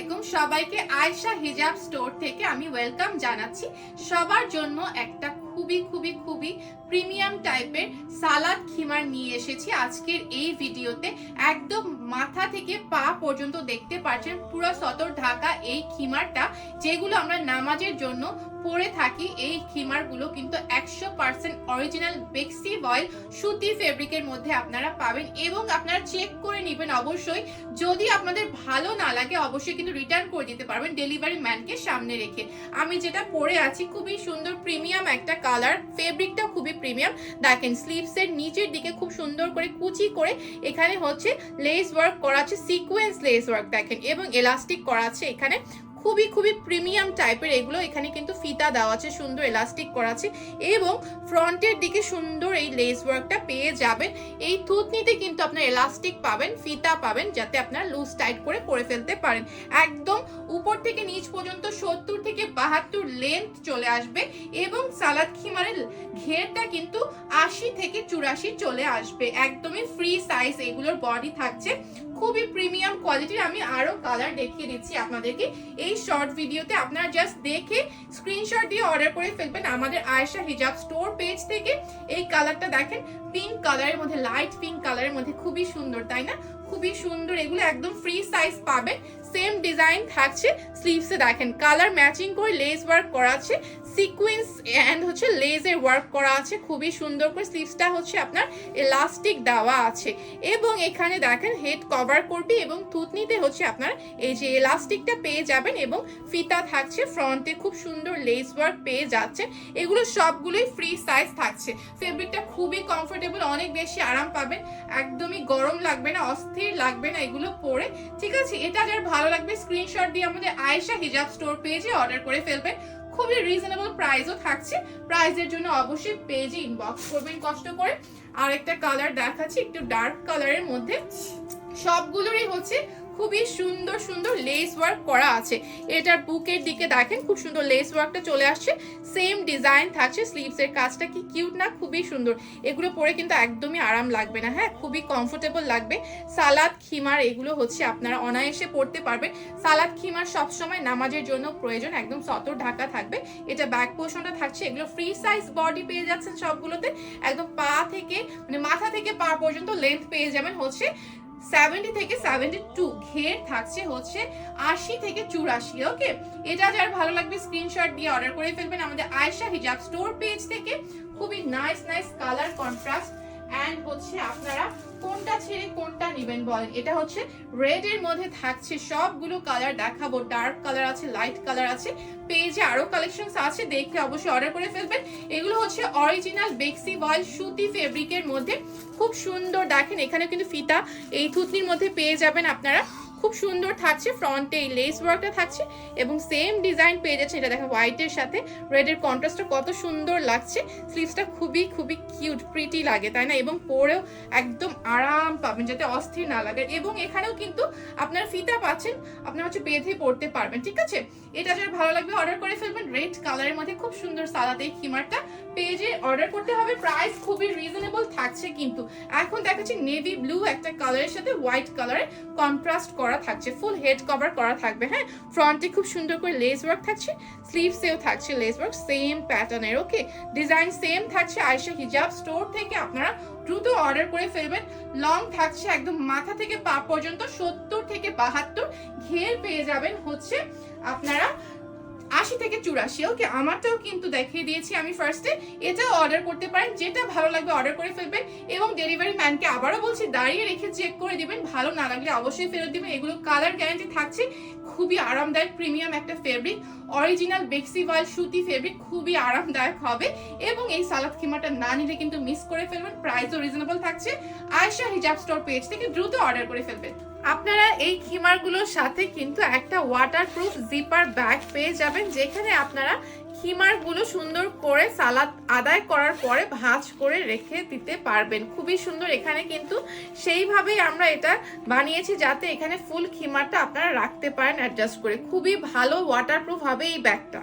আলাইকুম। সবাইকে আয়শা হিজাব স্টোর থেকে আমি ওয়েলকাম জানাচ্ছি। সবার জন্য একটা খুবই খুবই খুবই প্রিমিয়াম টাইপের সালাদ খিমার নিয়ে এসেছি। আজকের এই ভিডিওতে একদম মাথা থেকে পা পর্যন্ত দেখতে পাচ্ছেন পুরো সতর ঢাকা এই খিমারটা, যেগুলো আমরা নামাজের জন্য পরে থাকি। এই খিমারগুলো কিন্তু একশো পার্সেন্ট অরিজিনাল বেক্সি অয়েল সুতি ফেব্রিকের মধ্যে আপনারা পাবেন এবং আপনারা চেক করে নেবেন অবশ্যই। যদি আপনাদের ভালো না লাগে, অবশ্যই কিন্তু রিটার্ন করে দিতে পারবেন। ডেলিভারি ম্যানকে সামনে রেখে। আমি যেটা পরে আছি, খুবই সুন্দর প্রিমিয়াম একটা কালার, ফেব্রিকটা খুবই প্রিমিয়াম। দেখেন স্লিভস এর নিচের দিকে খুব সুন্দর করে কুচি করে এখানে হচ্ছে লেস ওয়ার্ক করা আছে সিকোয়েন্স লেস ওয়ার্ক দেখেন, এবং এলাস্টিক করা আছে এখানে। খুবই খুবই প্রিমিয়াম টাইপের এগুলো। এখানে কিন্তু ফিতা দেওয়া আছে, সুন্দর এলাস্টিক করা আছে এবং ফ্রন্টের দিকে সুন্দর এই লেস ওয়ার্কটা পেয়ে যাবেন। এই থুতনিতে কিন্তু আপনার এলাস্টিক পাবেন, ফিতা পাবেন, যাতে আপনার লুজ টাইট করে পরে ফেলতে পারেন। একদম উপর থেকে নিচ পর্যন্ত সত্তর থেকে বাহাত্তর লেন্থ চলে আসবে এবং সালাদ খিমারের ঘেরটা কিন্তু আশি থেকে চুরাশি চলে আসবে। একদমই ফ্রি সাইজ এগুলোর বডি থাকছে। খুবই প্রিমিয়াম কোয়ালিটির আমি আরও কালার দেখিয়ে দিচ্ছি আপনাদেরকে। এই শর্ট ভিডিওতে আপনারা জাস্ট দেখে স্ক্রিনশট দিয়ে অর্ডার করে ফেলবেন আমাদের আয়েশা হিজাব স্টোর পেজ থেকে। এই কালারটা দেখেন পিঙ্ক কালারের মধ্যে লাইট পিঙ্ক কালারের মধ্যে খুবই সুন্দর, তাই না? খুবই সুন্দর, এগুলো একদম ফ্রি সাইজ পাবেন। সেম ডিজাইন থাকছে স্লিভসে দেখেন। কালার ম্যাচিং করে লেস ওয়ার্ক করা আছে সিকুয়েন্স অ্যান্ড হচ্ছে লেজের ওয়ার্ক করা আছে, খুবই সুন্দর করে স্লিভসটা হচ্ছে আপনার এলাস্টিক দেওয়া আছে। এবং এখানে দেখেন হেড কভার করবে এবং থুতনিতে হচ্ছে আপনার এই যে এলাস্টিকটা পেয়ে যাবেন এবং ফিতা থাকছে ফ্রন্টে খুব সুন্দর লেস ওয়ার্ক পেয়ে যাচ্ছে। এগুলো সবগুলোই ফ্রি সাইজ থাকছে। ফেব্রিকটা খুবই কমফোর্টেবল অনেক বেশি আরাম পাবেন, একদমই গরম লাগবে না, অস্থির লাগবে না এগুলো পরে। ঠিক আছে, এটা যার ভালো লাগবে স্ক্রিনশট দিয়ে আমাদের আয়েশা হিজাব স্টোর পেজে অর্ডার করে ফেলবেন। খুবই রিজনেবল প্রাইসও থাকছে। প্রাইসের জন্য অবশ্যই পেজে ইনবক্স করবেন, কষ্ট করে। আর একটা কালার দেখাচ্ছি, একটু ডার্ক কালারের মধ্যে। সবগুলোরই হচ্ছে খুবই সুন্দর সুন্দর লেস ওয়ার্ক করা আছে। এটার বুকের দিকে দেখেন, খুব সুন্দর লেস ওয়ার্কটা চলে আসছে। সেম ডিজাইন থাকছে স্লিভস এর কাজটা কি কিউট না, খুবই সুন্দর। এগুলো পরে কিন্তু একদমই আরাম লাগবে না হ্যাঁ? খুবই কমফোর্টেবল লাগবে। সালাদ, খিমার, এগুলো হচ্ছে আপনারা অনায়াসে পড়তে পারবেন। সালাদ, খিমার সবসময় নামাজের জন্য প্রয়োজন, একদম সতর ঢাকা থাকবে। এটা ব্যাক পোর্শনটা থাকছে, এগুলো ফ্রি সাইজ বডি পেয়ে যাচ্ছেন সবগুলোতে। একদম পা থেকে মানে মাথা থেকে পা পর্যন্ত লেন্থ পেয়ে যাবেন হচ্ছে সেভেন্টি থেকে সেভেন্টি টু ঘের থাকছে হচ্ছে আশি থেকে চুরাশি ওকে এটা যার ভালো লাগবে স্ক্রিনশট দিয়ে অর্ডার করে ফেলবেন আমাদের আয়েশা হিজাব স্টোর পেজ থেকে। খুবই nice nice colour contrast and হচ্ছে আপনারা কোনটা ছেড়ে কোনটা নেবেন বলেন। এটা হচ্ছে রেড এর মধ্যে থাকছে সবগুলো কালার দেখাবো। ডার্ক কালার আছে লাইট কালার আছে, পেজে আরও কালেকশনস আছে, দেখে অবশ্যই অর্ডার করে ফেলবেন। এগুলো হচ্ছে অরিজিনাল বেক্সি বয়েল সুতি ফেব্রিকের মধ্যে। খুব সুন্দর দেখেন এখানে কিন্তু ফিতা, এই থুতনির মধ্যে পেয়ে যাবেন আপনারা। খুব সুন্দর থাকছে ফ্রন্টে এই লেস ওয়ার্কটা থাকছে এবং সেম ডিজাইন পেয়ে যাচ্ছে এটা দেখেন হোয়াইটের সাথে। রেডের কন্ট্রাস্টটা কত সুন্দর লাগছে। স্লিভসটা খুবই খুবই কিউট প্রিটি লাগে, তাই না? এবং পরেও একদম আরাম পাবেন, যাতে অস্থির না লাগে। এবং এখানেও কিন্তু আপনার ফিতা পাচ্ছেন, আপনার হচ্ছে বেঁধে পড়তে পারবেন, ঠিক আছে? এটা যার ভালো লাগবে অর্ডার করে ফেলবেন। রেড কালারের মধ্যে খুব সুন্দর সাদাতে এই খিমারটা পেজে অর্ডার করতে হবে। প্রাইস খুবই রিজনেবল থাকছে কিন্তু। এখন দেখাচ্ছি নেভি ব্লু একটা কালারের সাথে হোয়াইট কালারের কন্ট্রাস্ট করা থাকছে ফুল হেড কভার করা থাকবে হ্যাঁ? ফ্রন্টে খুব সুন্দর করে লেস ওয়ার্ক থাকছে স্লিভসেও থাকছে লেস ওয়ার্ক সেম প্যাটার্নের ওকে ডিজাইন সেম থাকছে আয়সা হিজাব স্টোর থেকে আপনারা দ্রুত অর্ডার করে ফেলবেন। লং থাকছে একদম মাথা থেকে পা পর্যন্ত সত্তর থেকে বাহাত্তর, ঘের পেয়ে যাবেন হচ্ছে আপনারা আশি থেকে চুরাশি, ওকে? আমারটাও কিন্তু দেখিয়ে দিয়েছি আমি ফার্স্টে এটাও অর্ডার করতে পারেন, যেটা ভালো লাগবে অর্ডার করে ফেলবেন এবং ডেলিভারি ম্যানকে আবারও বলছি, দাঁড়িয়ে রেখে চেক করে দিবেন। ভালো না লাগলে অবশ্যই ফেরত দিবেন। এগুলো কালার গ্যারান্টি থাকছে। খুবই আরামদায়ক প্রিমিয়াম একটা ফেব্রিক অরিজিনাল বেক্সি ওয়াল সুতি ফেব্রিক খুবই আরামদায়ক হবে। এবং এই সালাদ খিমাটা না নিলে কিন্তু মিস করে ফেলবেন। প্রাইসও রিজনেবল থাকছে। আয়শা হিজাব স্টোর পেজ থেকে দ্রুত অর্ডার করে ফেলবেন। আপনারা এই খিমারগুলোর সাথে কিন্তু একটা ওয়াটারপ্রুফ জিপার ব্যাগ পেয়ে যাবেন, যেখানে আপনারা খিমারগুলো সুন্দর করে সালাদ আদায় করার পরে ভাঁজ করে রেখে দিতে পারবেন। খুবই সুন্দর। এখানে কিন্তু সেইভাবেই আমরা এটা বানিয়েছি, যাতে এখানে ফুল খিমারটা আপনারা রাখতে পারেন অ্যাডজাস্ট করে। খুবই ভালো ওয়াটারপ্রুফ হবে এই ব্যাগটা